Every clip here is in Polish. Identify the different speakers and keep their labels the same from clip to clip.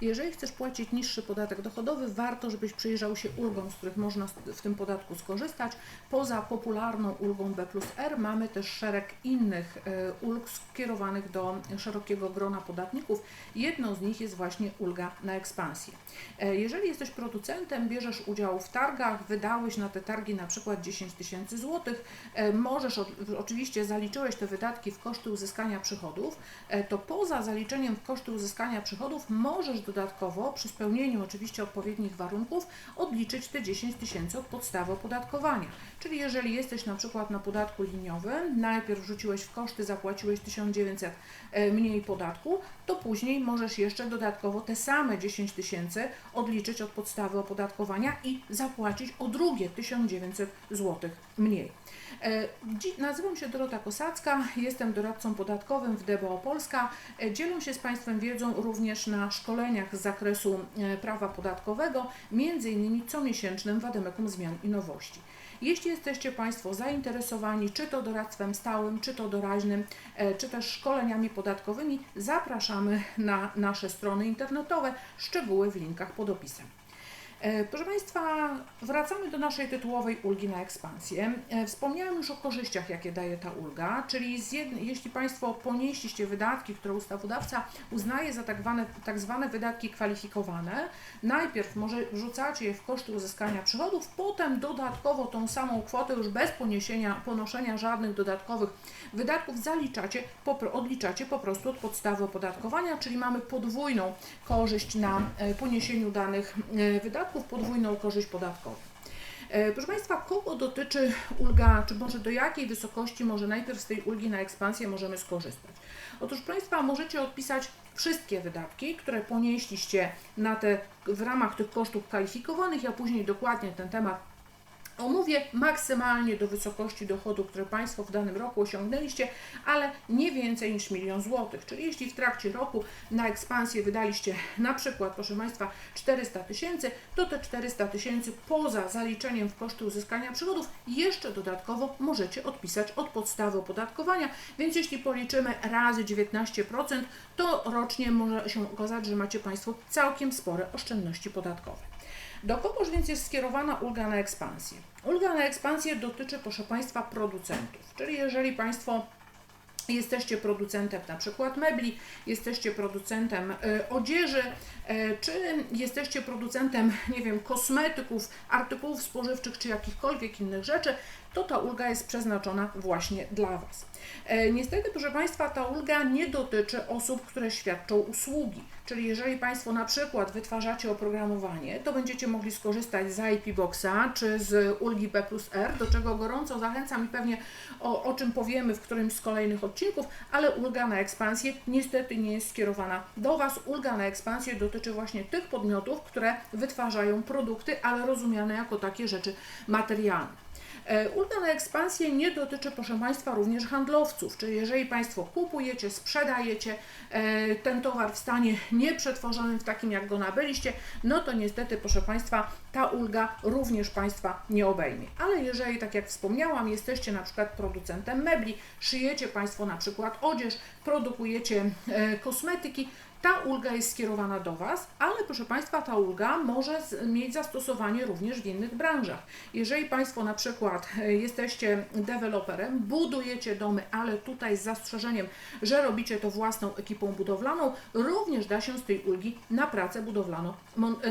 Speaker 1: Jeżeli chcesz płacić niższy podatek dochodowy, warto, żebyś przyjrzał się ulgom, z których można w tym podatku skorzystać. Poza popularną ulgą B plus R mamy też szereg innych e, ulg skierowanych do szerokiego grona podatników. Jedną z nich jest właśnie ulga na ekspansję. E, Jeżeli jesteś producentem, bierzesz udział w targach, wydałeś na te targi na przykład 10 tysięcy złotych, e, możesz, oczywiście zaliczyłeś te wydatki w koszty uzyskania przychodów, to poza zaliczeniem w koszty uzyskania przychodów możesz dodatkowo, przy spełnieniu oczywiście odpowiednich warunków, odliczyć te 10 tysięcy od podstawy opodatkowania. Czyli jeżeli jesteś na przykład na podatku liniowym, najpierw wrzuciłeś w koszty, zapłaciłeś 1900 e, mniej podatku, to później możesz jeszcze dodatkowo te same 10 tysięcy odliczyć od podstawy opodatkowania i zapłacić o drugie 1900 zł mniej. E, Nazywam się Dorota Kosacka, jestem doradcą podatkowym w DBO Polska. E, Dzielę się z Państwem wiedzą również na szkoleniach z zakresu e, prawa podatkowego, innymi comiesięcznym w Ademekum Zmian i Nowości. Jeśli jesteście Państwo zainteresowani czy to doradztwem stałym, czy to doraźnym, czy też szkoleniami podatkowymi, zapraszamy na nasze strony internetowe, szczegóły w linkach pod opisem. E, Proszę Państwa, wracamy do naszej tytułowej ulgi na ekspansję. E, Wspomniałam już o korzyściach, jakie daje ta ulga, czyli jeśli Państwo ponieśliście wydatki, które ustawodawca uznaje za tak zwane, tak zwane wydatki kwalifikowane, najpierw może wrzucacie je w koszty uzyskania przychodów, potem dodatkowo tą samą kwotę już bez poniesienia, ponoszenia żadnych dodatkowych wydatków zaliczacie, odliczacie po prostu od podstawy opodatkowania, czyli mamy podwójną korzyść na e, poniesieniu danych e, wydatków, podwójną korzyść podatkową. E, Proszę Państwa, kogo dotyczy ulga, czy może do jakiej wysokości może najpierw z tej ulgi na ekspansję możemy skorzystać? Otóż Państwa, możecie odpisać wszystkie wydatki, które ponieśliście na te, w ramach tych kosztów kwalifikowanych. Ja później dokładnie ten temat omówię maksymalnie do wysokości dochodu, które Państwo w danym roku osiągnęliście, ale nie więcej niż milion złotych. Czyli jeśli w trakcie roku na ekspansję wydaliście na przykład, proszę Państwa, 400 tysięcy, to te 400 tysięcy poza zaliczeniem w koszty uzyskania przychodów jeszcze dodatkowo możecie odpisać od podstawy opodatkowania, więc jeśli policzymy razy 19%, to rocznie może się okazać, że macie Państwo całkiem spore oszczędności podatkowe. Do kogoż więc jest skierowana ulga na ekspansję? Ulga na ekspansję dotyczy, proszę Państwa, producentów. Czyli jeżeli Państwo jesteście producentem na przykład mebli, jesteście producentem y, odzieży, y, czy jesteście producentem, nie wiem, kosmetyków, artykułów spożywczych, czy jakichkolwiek innych rzeczy, to ta ulga jest przeznaczona właśnie dla Was. E, Niestety, proszę Państwa, ta ulga nie dotyczy osób, które świadczą usługi. Czyli jeżeli Państwo na przykład wytwarzacie oprogramowanie, to będziecie mogli skorzystać z IP Boxa czy z ulgi B plus R, do czego gorąco zachęcam i pewnie o, o czym powiemy w którymś z kolejnych odcinków, ale ulga na ekspansję niestety nie jest skierowana do Was. Ulga na ekspansję dotyczy właśnie tych podmiotów, które wytwarzają produkty, ale rozumiane jako takie rzeczy materialne. E, Ulga na ekspansję nie dotyczy, proszę Państwa, również handlowców, czyli jeżeli Państwo kupujecie, sprzedajecie e, ten towar w stanie nieprzetworzonym, w takim jak go nabyliście, no to niestety, proszę Państwa, ta ulga również Państwa nie obejmie. Ale jeżeli, tak jak wspomniałam, jesteście na przykład producentem mebli, szyjecie Państwo na przykład odzież, produkujecie e, kosmetyki, ta ulga jest skierowana do Was, ale proszę Państwa, ta ulga może mieć zastosowanie również w innych branżach. Jeżeli Państwo na przykład e, jesteście deweloperem, budujecie domy, ale tutaj z zastrzeżeniem, że robicie to własną ekipą budowlaną, również da się z tej ulgi na pracę budowlaną,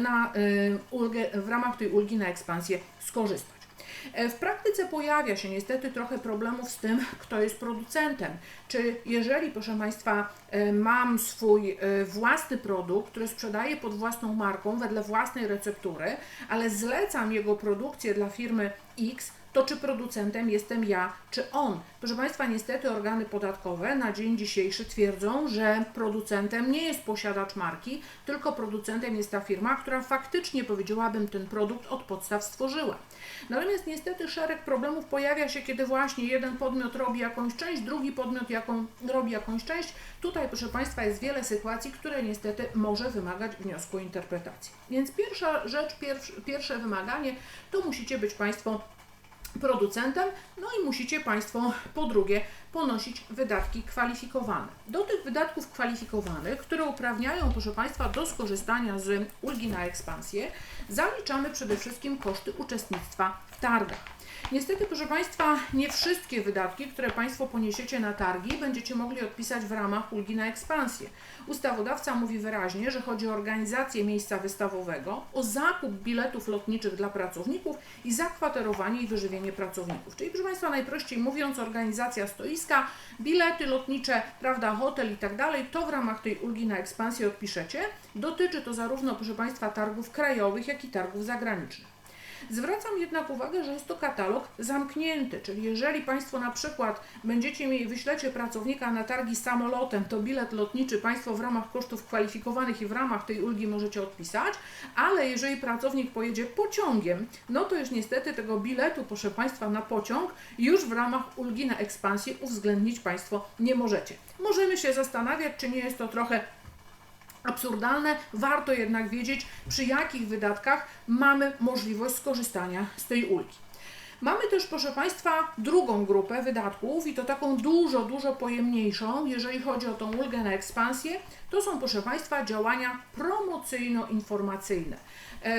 Speaker 1: na y, ulgę, w ramach tej ulgi na ekspansję skorzystać. E, W praktyce pojawia się niestety trochę problemów z tym, kto jest producentem. Czy jeżeli, proszę Państwa, e, mam swój e, własny produkt, który sprzedaję pod własną marką, wedle własnej receptury, ale zlecam jego produkcję dla firmy X, to czy producentem jestem ja, czy on. Proszę Państwa, niestety organy podatkowe na dzień dzisiejszy twierdzą, że producentem nie jest posiadacz marki, tylko producentem jest ta firma, która faktycznie, powiedziałabym, ten produkt od podstaw stworzyła. Natomiast niestety szereg problemów pojawia się, kiedy właśnie jeden podmiot robi jakąś część, drugi podmiot jaką, robi jakąś część. Tutaj, proszę Państwa, jest wiele sytuacji, które niestety może wymagać wniosku o interpretację. Więc pierwsza rzecz, pierwsze, pierwsze wymaganie, to musicie być Państwo producentem, no i musicie Państwo po drugie ponosić wydatki kwalifikowane. Do tych wydatków kwalifikowanych, które uprawniają, proszę Państwa, do skorzystania z ulgi na ekspansję, zaliczamy przede wszystkim koszty uczestnictwa w targach. Niestety, proszę Państwa, nie wszystkie wydatki, które Państwo poniesiecie na targi, będziecie mogli odpisać w ramach ulgi na ekspansję. Ustawodawca mówi wyraźnie, że chodzi o organizację miejsca wystawowego, o zakup biletów lotniczych dla pracowników i zakwaterowanie i wyżywienie pracowników. Czyli, proszę Państwa, najprościej mówiąc, organizacja stoiska, bilety lotnicze, prawda, hotel i tak dalej, to w ramach tej ulgi na ekspansję odpiszecie. Dotyczy to zarówno, proszę Państwa, targów krajowych, jak i targów zagranicznych. Zwracam jednak uwagę, że jest to katalog zamknięty, czyli jeżeli Państwo na przykład będziecie mieli, wyślecie pracownika na targi samolotem, to bilet lotniczy Państwo w ramach kosztów kwalifikowanych i w ramach tej ulgi możecie odpisać, ale jeżeli pracownik pojedzie pociągiem, no to już niestety tego biletu, proszę Państwa, na pociąg już w ramach ulgi na ekspansję uwzględnić Państwo nie możecie. Możemy się zastanawiać, czy nie jest to trochę absurdalne, warto jednak wiedzieć, przy jakich wydatkach mamy możliwość skorzystania z tej ulgi. Mamy też, proszę Państwa, drugą grupę wydatków i to taką dużo, dużo pojemniejszą, jeżeli chodzi o tą ulgę na ekspansję. To są, proszę Państwa, działania promocyjno-informacyjne.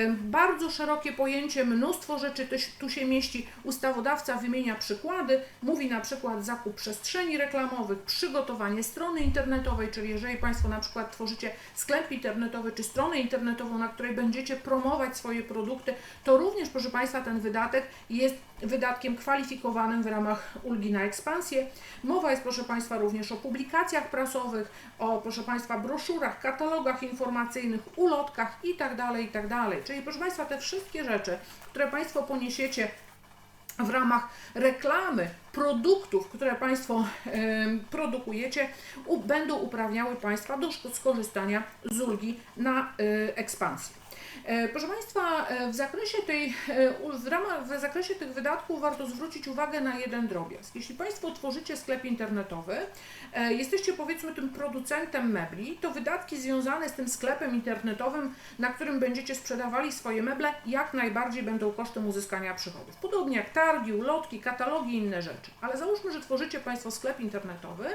Speaker 1: Bardzo szerokie pojęcie, mnóstwo rzeczy tu się mieści. Ustawodawca wymienia przykłady, mówi na przykład zakup przestrzeni reklamowych, przygotowanie strony internetowej, czyli jeżeli Państwo na przykład tworzycie sklep internetowy czy stronę internetową, na której będziecie promować swoje produkty, to również, proszę Państwa, ten wydatek jest wydatkiem kwalifikowanym w ramach ulgi na ekspansję. Mowa jest, proszę Państwa, również o publikacjach prasowych, o, proszę Państwa, broszurach, katalogach informacyjnych, ulotkach itd., itd. Czyli, proszę Państwa, te wszystkie rzeczy, które Państwo poniesiecie w ramach reklamy produktów, które Państwo produkujecie, będą uprawniały Państwa do skorzystania z ulgi na y, ekspansję. E, proszę Państwa, e, w zakresie, tej, e, w, ramach, w zakresie tych wydatków warto zwrócić uwagę na jeden drobiazg. Jeśli Państwo tworzycie sklep internetowy, jesteście powiedzmy tym producentem mebli, to wydatki związane z tym sklepem internetowym, na którym będziecie sprzedawali swoje meble, jak najbardziej będą kosztem uzyskania przychodów. Podobnie jak targi, ulotki, katalogi i inne rzeczy. Ale załóżmy, że tworzycie Państwo sklep internetowy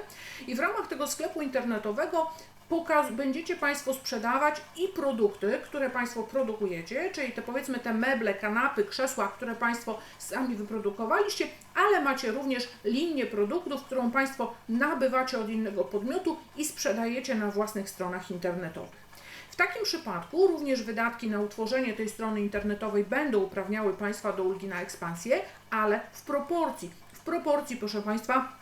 Speaker 1: i w ramach tego sklepu internetowego pokaz, będziecie Państwo sprzedawać i produkty, które Państwo produkujecie, czyli te powiedzmy te meble, kanapy, krzesła, które Państwo sami wyprodukowaliście, ale macie również linię produktów, którą Państwo nabywacie od innego podmiotu i sprzedajecie na własnych stronach internetowych. W takim przypadku również wydatki na utworzenie tej strony internetowej będą uprawniały Państwa do ulgi na ekspansję, ale w proporcji. W proporcji, proszę Państwa,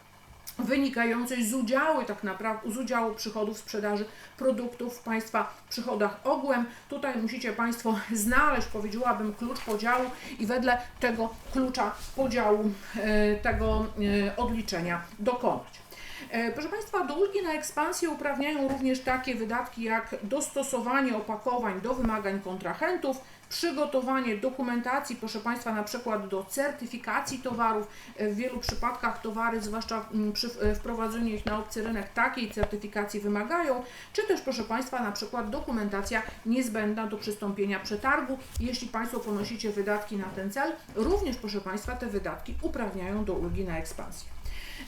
Speaker 1: wynikającej z udziału tak naprawdę z udziału przychodów sprzedaży produktów w Państwa przychodach ogółem. Tutaj musicie Państwo znaleźć, powiedziałabym, klucz podziału i wedle tego klucza podziału e, tego e, odliczenia dokonać. E, proszę Państwa, do ulgi na ekspansję uprawniają również takie wydatki jak dostosowanie opakowań do wymagań kontrahentów, przygotowanie dokumentacji, proszę Państwa, na przykład do certyfikacji towarów. W wielu przypadkach towary, zwłaszcza mm, przy wprowadzeniu ich na obcy rynek, takiej certyfikacji wymagają, czy też, proszę Państwa, na przykład dokumentacja niezbędna do przystąpienia przetargu. Jeśli Państwo ponosicie wydatki na ten cel, również, proszę Państwa, te wydatki uprawniają do ulgi na ekspansję.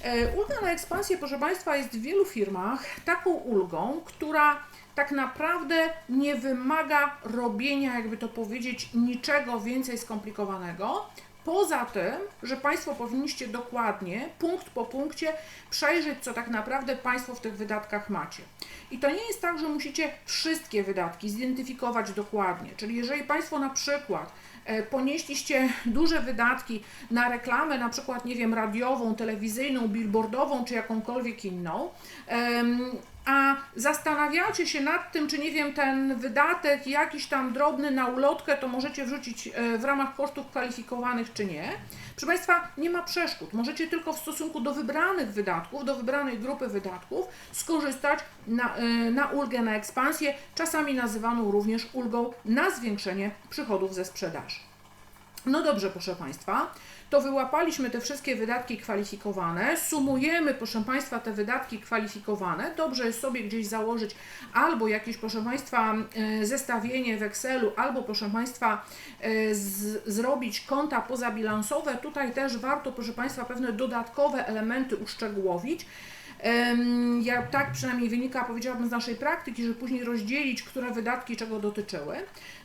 Speaker 1: E, ulga na ekspansję, proszę Państwa, jest w wielu firmach taką ulgą, która tak naprawdę nie wymaga robienia, jakby to powiedzieć, niczego więcej skomplikowanego. Poza tym, że Państwo powinniście dokładnie, punkt po punkcie, przejrzeć, co tak naprawdę Państwo w tych wydatkach macie. I to nie jest tak, że musicie wszystkie wydatki zidentyfikować dokładnie. Czyli jeżeli Państwo na przykład ponieśliście duże wydatki na reklamę, na przykład, nie wiem, radiową, telewizyjną, billboardową czy jakąkolwiek inną, a zastanawiacie się nad tym, czy nie wiem, ten wydatek jakiś tam drobny na ulotkę, to możecie wrzucić e, w ramach kosztów kwalifikowanych, czy nie. Proszę Państwa, nie ma przeszkód. Możecie tylko w stosunku do wybranych wydatków, do wybranej grupy wydatków skorzystać na, e, na ulgę na ekspansję, czasami nazywaną również ulgą na zwiększenie przychodów ze sprzedaży. No dobrze, proszę Państwa, to wyłapaliśmy te wszystkie wydatki kwalifikowane, sumujemy, proszę Państwa, te wydatki kwalifikowane. Dobrze jest sobie gdzieś założyć albo jakieś, proszę Państwa, e, zestawienie w Excelu, albo, proszę Państwa, e, z, zrobić konta pozabilansowe. Tutaj też warto, proszę Państwa, pewne dodatkowe elementy uszczegółowić. Ja tak przynajmniej wynika, powiedziałabym, z naszej praktyki, że później rozdzielić, które wydatki czego dotyczyły.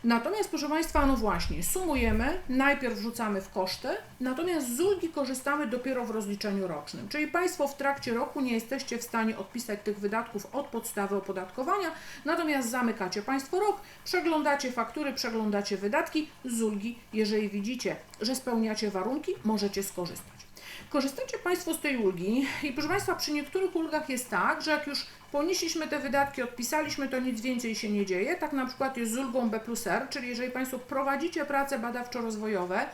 Speaker 1: Natomiast, proszę Państwa, no właśnie, sumujemy, najpierw wrzucamy w koszty, natomiast z ulgi korzystamy dopiero w rozliczeniu rocznym. Czyli Państwo w trakcie roku nie jesteście w stanie odpisać tych wydatków od podstawy opodatkowania, natomiast zamykacie Państwo rok, przeglądacie faktury, przeglądacie wydatki z ulgi. Jeżeli widzicie, że spełniacie warunki, możecie skorzystać. Korzystacie Państwo z tej ulgi i proszę Państwa, przy niektórych ulgach jest tak, że jak już ponieśliśmy te wydatki, odpisaliśmy, to nic więcej się nie dzieje. Tak na przykład jest z ulgą B plus R, czyli jeżeli Państwo prowadzicie prace badawczo-rozwojowe,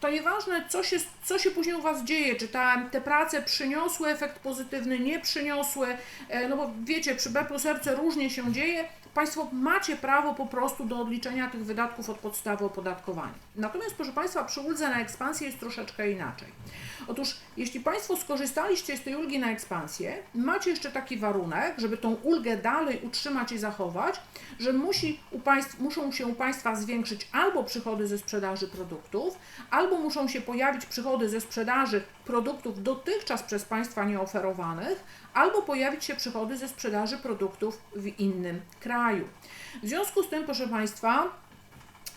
Speaker 1: to nieważne co się, co się później u Was dzieje, czy ta, te prace przyniosły efekt pozytywny, nie przyniosły, e, no bo wiecie, przy B plus R różnie się dzieje, Państwo macie prawo po prostu do odliczenia tych wydatków od podstawy opodatkowania. Natomiast, proszę Państwa, przy uldze na ekspansję jest troszeczkę inaczej. Otóż, jeśli Państwo skorzystaliście z tej ulgi na ekspansję, macie jeszcze taki warunek, żeby tą ulgę dalej utrzymać i zachować, że musi u państw, muszą się u Państwa zwiększyć albo przychody ze sprzedaży produktów, albo muszą się pojawić przychody ze sprzedaży produktów dotychczas przez Państwa nieoferowanych, albo pojawić się przychody ze sprzedaży produktów w innym kraju. W związku z tym, proszę Państwa,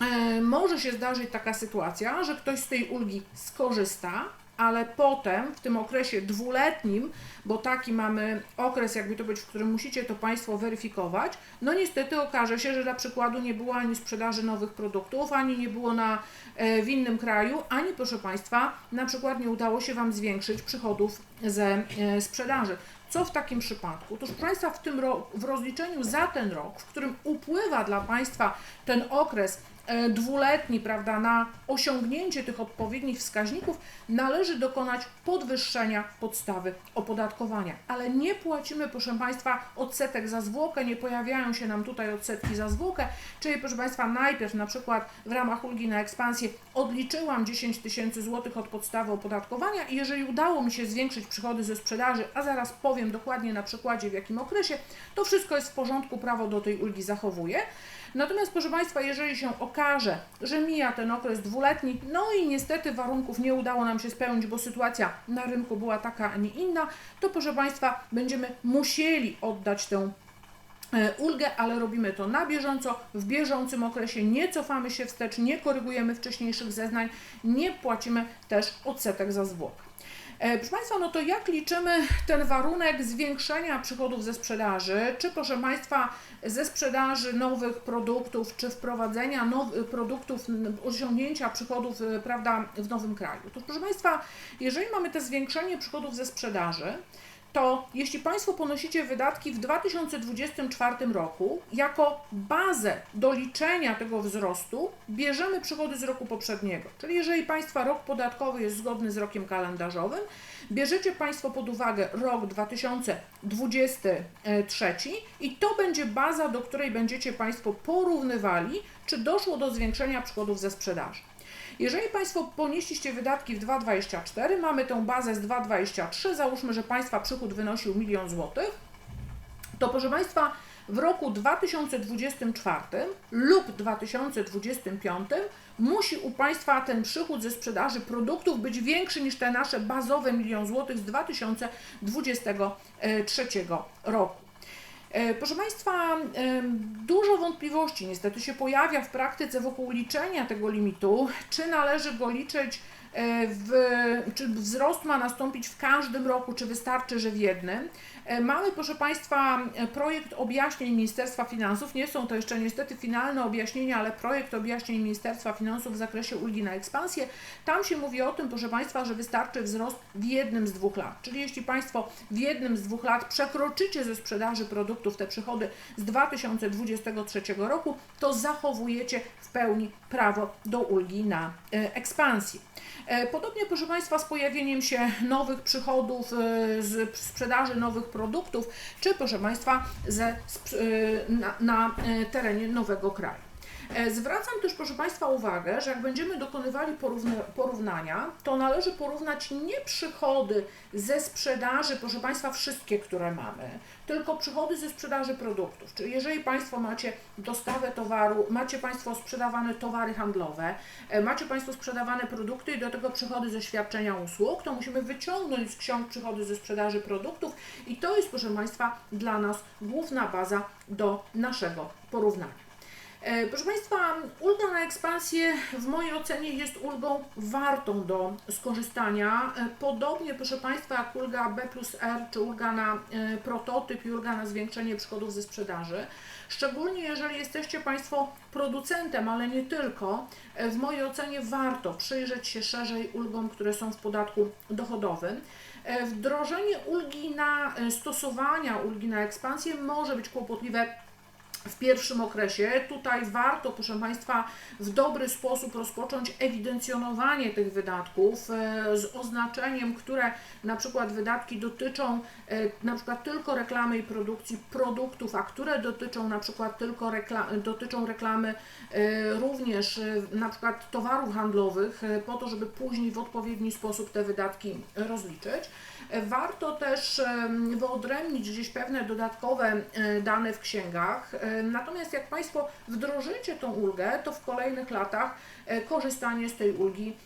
Speaker 1: e, może się zdarzyć taka sytuacja, że ktoś z tej ulgi skorzysta, ale potem w tym okresie dwuletnim, bo taki mamy okres, jakby to być, w którym musicie to Państwo weryfikować, no niestety okaże się, że dla przykładu nie było ani sprzedaży nowych produktów, ani nie było na, e, w innym kraju, ani proszę Państwa, na przykład nie udało się Wam zwiększyć przychodów ze e, sprzedaży. Co w takim przypadku? Otóż Państwa, w tym w rozliczeniu za ten rok, w którym upływa dla Państwa ten okres dwuletni, prawda, na osiągnięcie tych odpowiednich wskaźników, należy dokonać podwyższenia podstawy opodatkowania. Ale nie płacimy, proszę Państwa, odsetek za zwłokę, nie pojawiają się nam tutaj odsetki za zwłokę, czyli proszę Państwa, najpierw na przykład w ramach ulgi na ekspansję odliczyłam 10 tysięcy złotych od podstawy opodatkowania i jeżeli udało mi się zwiększyć przychody ze sprzedaży, a zaraz powiem dokładnie na przykładzie w jakim okresie, to wszystko jest w porządku, prawo do tej ulgi zachowuje. Natomiast proszę Państwa, jeżeli się okaże, że mija ten okres dwuletni, no i niestety warunków nie udało nam się spełnić, bo sytuacja na rynku była taka, a nie inna, to proszę Państwa, będziemy musieli oddać tę e, ulgę, ale robimy to na bieżąco, w bieżącym okresie, nie cofamy się wstecz, nie korygujemy wcześniejszych zeznań, nie płacimy też odsetek za zwłokę. E, Proszę Państwa, no to jak liczymy ten warunek zwiększenia przychodów ze sprzedaży, czy proszę Państwa ze sprzedaży nowych produktów, czy wprowadzenia nowych produktów, osiągnięcia przychodów, e, prawda, w nowym kraju? To proszę Państwa, jeżeli mamy to zwiększenie przychodów ze sprzedaży, to jeśli Państwo ponosicie wydatki w 2024 roku, jako bazę do liczenia tego wzrostu bierzemy przychody z roku poprzedniego. Czyli jeżeli Państwa rok podatkowy jest zgodny z rokiem kalendarzowym, bierzecie Państwo pod uwagę rok 2023 i to będzie baza, do której będziecie Państwo porównywali, czy doszło do zwiększenia przychodów ze sprzedaży. Jeżeli Państwo ponieśliście wydatki w 2,24, mamy tą bazę z 2,23, załóżmy, że Państwa przychód wynosił 1 milion złotych, to proszę Państwa, w roku 2024 lub 2025 musi u Państwa ten przychód ze sprzedaży produktów być większy niż te nasze bazowe milion złotych z 2023 roku. E, Proszę Państwa, dużo wątpliwości niestety się pojawia w praktyce wokół liczenia tego limitu. Czy należy go liczyć w, czy wzrost ma nastąpić w każdym roku, czy wystarczy, że w jednym. E, Mamy, proszę Państwa, e, projekt objaśnień Ministerstwa Finansów. Nie są to jeszcze niestety finalne objaśnienia, ale projekt objaśnień Ministerstwa Finansów w zakresie ulgi na ekspansję. Tam się mówi o tym, proszę Państwa, że wystarczy wzrost w jednym z dwóch lat. Czyli jeśli Państwo w jednym z dwóch lat przekroczycie ze sprzedaży produktów te przychody z 2023 roku, to zachowujecie w pełni prawo do ulgi na e, ekspansję. E, Podobnie, proszę Państwa, z pojawieniem się nowych przychodów e, z sprzedaży nowych produktów, czy proszę Państwa, ze, e, na, na terenie nowego kraju. E, Zwracam też, proszę Państwa, uwagę, że jak będziemy dokonywali porówna, porównania, to należy porównać nie przychody ze sprzedaży, proszę Państwa, wszystkie, które mamy, tylko przychody ze sprzedaży produktów. Czyli jeżeli Państwo macie dostawę towaru, macie Państwo sprzedawane towary handlowe, e, macie Państwo sprzedawane produkty i do tego przychody ze świadczenia usług, to musimy wyciągnąć z ksiąg przychody ze sprzedaży produktów i to jest, proszę Państwa, dla nas główna baza do naszego porównania. E, Proszę Państwa, ulga na ekspansję w mojej ocenie jest ulgą wartą do skorzystania. E, Podobnie, proszę Państwa, jak ulga B plus R, czy ulga na e, prototyp i ulga na zwiększenie przychodów ze sprzedaży. Szczególnie jeżeli jesteście Państwo producentem, ale nie tylko, w mojej ocenie warto przyjrzeć się szerzej ulgom, które są w podatku dochodowym. Wdrożenie ulgi na stosowania ulgi na ekspansję może być kłopotliwe w pierwszym okresie. Tutaj warto, proszę Państwa, w dobry sposób rozpocząć ewidencjonowanie tych wydatków e, z oznaczeniem, które na przykład wydatki dotyczą e, na przykład tylko reklamy i produkcji produktów, a które dotyczą na przykład tylko rekla dotyczą reklamy e, również na przykład towarów handlowych, po to, żeby później w odpowiedni sposób te wydatki rozliczyć. Warto też wyodrębnić gdzieś pewne dodatkowe e, dane w księgach. E, Natomiast jak Państwo wdrożycie tą ulgę, to w kolejnych latach e, korzystanie z tej ulgi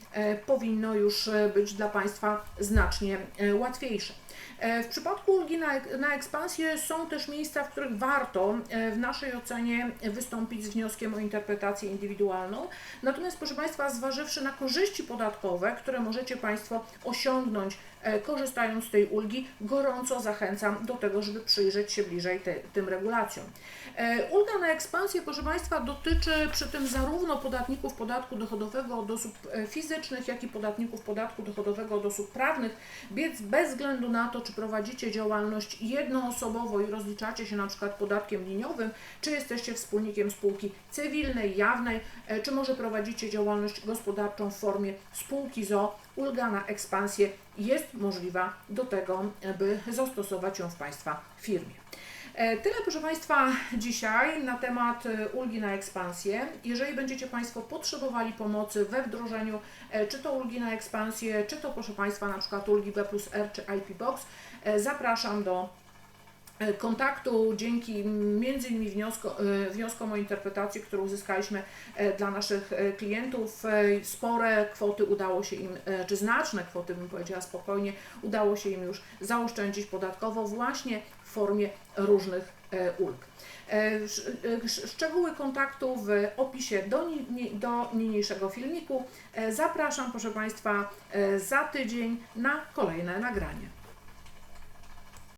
Speaker 1: powinno już być dla Państwa znacznie łatwiejsze. E, W przypadku ulgi na, na ekspansję są też miejsca, w których warto e, w naszej ocenie wystąpić z wnioskiem o interpretację indywidualną. Natomiast, proszę Państwa, zważywszy na korzyści podatkowe, które możecie Państwo osiągnąć e, korzystając z tej ulgi, gorąco zachęcam do tego, żeby przyjrzeć się bliżej te, tym regulacjom. Ulga na ekspansję, proszę Państwa, dotyczy przy tym zarówno podatników podatku dochodowego od osób fizycznych, jak i podatników podatku dochodowego od osób prawnych, więc bez względu na to, czy prowadzicie działalność jednoosobowo i rozliczacie się na przykład podatkiem liniowym, czy jesteście wspólnikiem spółki cywilnej, jawnej, e, czy może prowadzicie działalność gospodarczą w formie spółki ZO, ulga na ekspansję jest możliwa do tego, by zastosować ją w Państwa firmie. E, Tyle, proszę Państwa, dzisiaj na temat e, ulgi na ekspansję. Jeżeli będziecie Państwo potrzebowali pomocy we wdrożeniu, e, czy to ulgi na ekspansję, czy to, proszę Państwa, na przykład ulgi B plus R czy IP Box, zapraszam do kontaktu dzięki między innymi wniosko, e, wnioskom o interpretację, które uzyskaliśmy e, dla naszych e, klientów. e, Spore kwoty udało się im, e, czy znaczne kwoty bym powiedziała spokojnie, udało się im już zaoszczędzić podatkowo właśnie w formie różnych e, ulg. E, sz- e, sz- Szczegóły kontaktu w opisie do, do niniejszego filmiku. E, Zapraszam, proszę Państwa, e, za tydzień na kolejne nagranie.